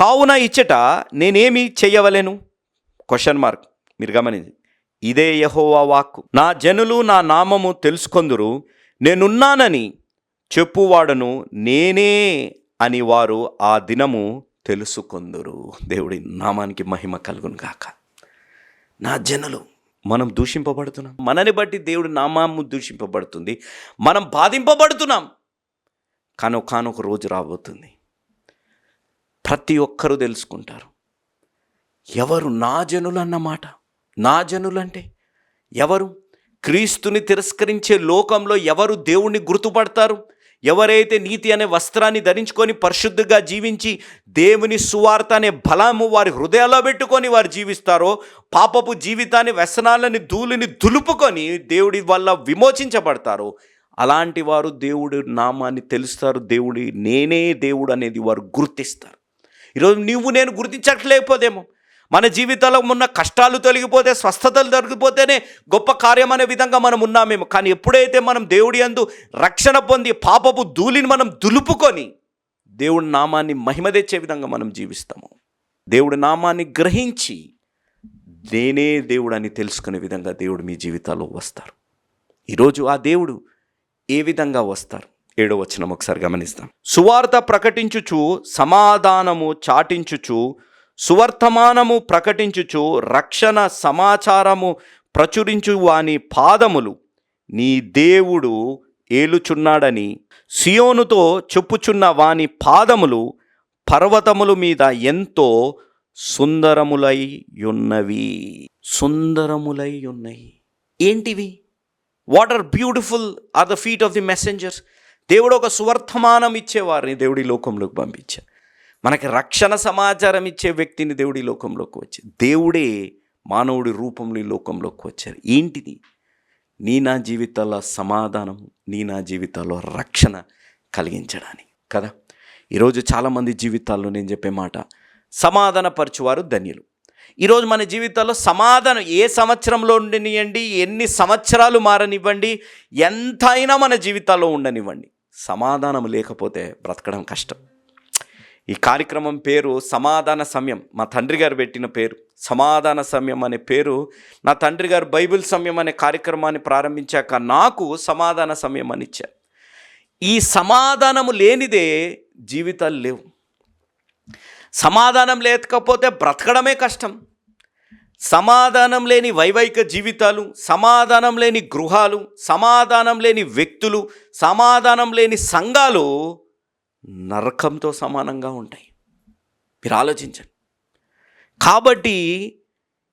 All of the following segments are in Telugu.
కావున ఇచ్చట నేనేమి చేయవలేను? క్వశ్చన్ మార్క్ మీరు గమనించి ఇదే యహోవా వాక్కు. నా జనులు నా నామము తెలుసుకొందురు. నేనున్నానని చెప్పువాడను నేనే అని వారు ఆ దినము తెలుసుకొందురు. దేవుడి నామానికి మహిమ కలుగును గాక. నా జనులు మనం దూషింపబడుతున్నాం. మనని బట్టి దేవుడి నామాము దూషింపబడుతుంది. మనం బాధింపబడుతున్నాం. కానొకానొక రోజు రాబోతుంది. ప్రతి ఒక్కరూ తెలుసుకుంటారు. ఎవరు నా జనులు అన్నమాట నా జనులంటే ఎవరు? క్రీస్తుని తిరస్కరించే లోకంలో ఎవరు దేవుణ్ణి గుర్తుపడతారు? ఎవరైతే నీతి అనే వస్త్రాన్ని ధరించుకొని పరిశుద్ధిగా జీవించి దేవుని సువార్త అనే బలము వారి హృదయాల్లో పెట్టుకొని వారు జీవిస్తారో పాపపు జీవితాన్ని వ్యసనాలని ధూళిని దులుపుకొని దేవుడి వల్ల విమోచించబడతారో అలాంటి వారు దేవుడి నామాన్ని తెలుస్తారు. దేవుడి నేనే దేవుడు అనేది వారు గుర్తిస్తారు. ఈరోజు నువ్వు నేను గుర్తించట్లేకపోదేమో మన జీవితంలో ఉన్న కష్టాలు తొలగిపోతే స్వస్థతలు తొలగిపోతేనే గొప్ప కార్యం అనే విధంగా మనం ఉన్నామేమో. కానీ ఎప్పుడైతే మనం దేవుడి అందు రక్షణ పొంది పాపపు ధూళిని మనం దులుపుకొని దేవుడి నామాన్ని మహిమ తెచ్చే విధంగా మనం జీవిస్తాము. దేవుడి నామాన్ని గ్రహించి నేనే దేవుడు అని తెలుసుకునే విధంగా దేవుడు మీ జీవితాల్లో వస్తారు. ఈరోజు ఆ దేవుడు ఏ విధంగా వస్తారు? ఏడో వచ్చిన ఒకసారి గమనిస్తాం. సువార్త ప్రకటించుచు సమాధానము చాటించుచు సువర్తమానము ప్రకటించుచు రక్షణ సమాచారము ప్రచురించు వాని పాదములు నీ దేవుడు ఏలుచున్నాడని సియోనుతో చెప్పుచున్న వాని పాదములు పర్వతముల మీద ఎంతో సుందరములై ఉన్నవి సుందరములై ఉన్నాయి ఏంటివి? What are beautiful are the feet of the messengers దేవుడు ఒక సువర్తమానం ఇచ్చేవారిని దేవుడి లోకంలోకి పంపించారు మనకి రక్షణ సమాచారం ఇచ్చే వ్యక్తిని దేవుడి లోకంలోకి వచ్చి దేవుడే మానవుడి రూపంలో ఈ లోకంలోకి వచ్చారు ఏంటిది? నీ నా జీవితాల్లో సమాధానం నీ నా జీవితాల్లో రక్షణ కలిగించడానికి. కదా? ఈరోజు చాలామంది జీవితాల్లో నేను చెప్పే మాట సమాధానపరచువారు ధన్యులు. ఈరోజు మన జీవితాల్లో సమాధానం ఏ సంవత్సరంలో ఉండనివ్వండి ఎన్ని సంవత్సరాలు మారనివ్వండి ఎంత అయినా మన జీవితాల్లో ఉండనివ్వండి. సమాధానం లేకపోతే బ్రతకడం కష్టం. ఈ కార్యక్రమం పేరు సమాధాన సమయం. మా తండ్రి గారు పెట్టిన పేరు సమాధాన సమయం అనే పేరు. నా తండ్రి గారు బైబిల్ సమయం అనే కార్యక్రమాన్ని ప్రారంభించాక నాకు సమాధాన సమయం అని ఇచ్చారు. ఈ సమాధానము లేనిదే జీవితాలు లేవు. సమాధానం లేకపోతే బ్రతకడమే కష్టం. సమాధానం లేని వైవాహిక జీవితాలు సమాధానం లేని గృహాలు సమాధానం లేని వ్యక్తులు సమాధానం లేని సంఘాలు నరకంతో సమానంగా ఉంటాయి. మీరు ఆలోచించండి. కాబట్టి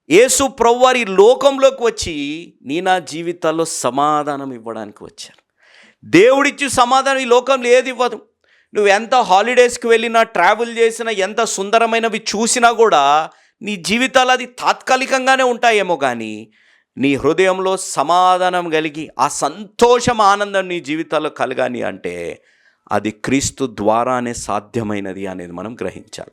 యేసు ప్రవ్వారి లోకంలోకి వచ్చి నీ నా జీవితాల్లో సమాధానం ఇవ్వడానికి వచ్చారు. దేవుడిచ్చి సమాధానం ఈ లోకంలో ఏది ఇవ్వదు. నువ్వు ఎంత హాలిడేస్కి వెళ్ళినా ట్రావెల్ చేసినా ఎంత సుందరమైనవి చూసినా కూడా నీ జీవితాలు అది తాత్కాలికంగానే ఉంటాయేమో కానీ నీ హృదయంలో సమాధానం కలిగి ఆ సంతోషం ఆనందం నీ జీవితాల్లో కలగాలి అంటే అది క్రీస్తు ద్వారానే సాధ్యమైనది అనేది మనం గ్రహించాలి.